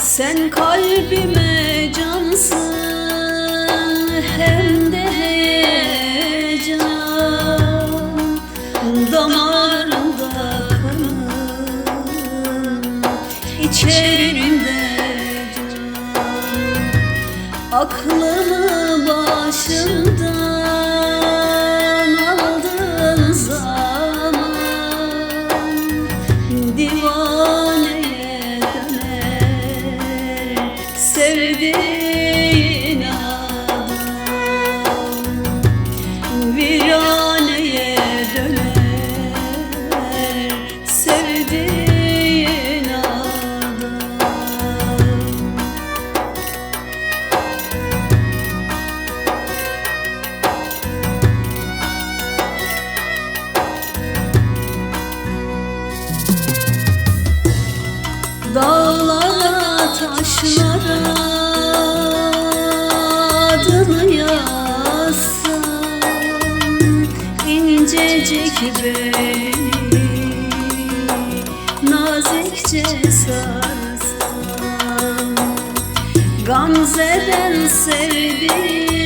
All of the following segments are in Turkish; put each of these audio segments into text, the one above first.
Sen kalbime cansın hem de heyecan. Damarımda kanım içerimde can. Aklımı başımdan Dağlara taşlara adını yazsam incecik beni nazikçe sarsam Gamzeden sevdiğim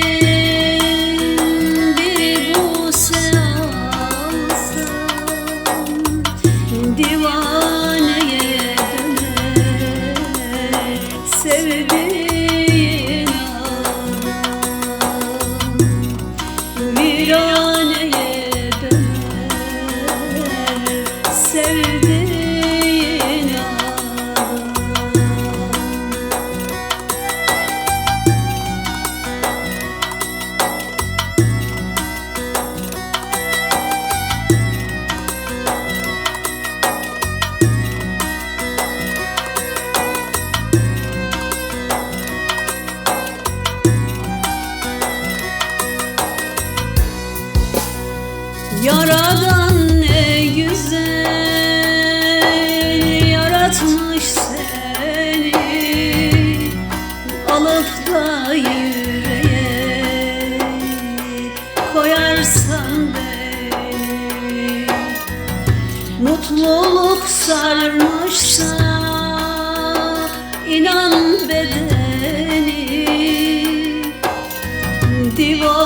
Yaradan ne güzel yaratmış seni. Alıp da yüreğe koyarsan beni. Mutluluk sarmışsa inan bedeni. Divaneye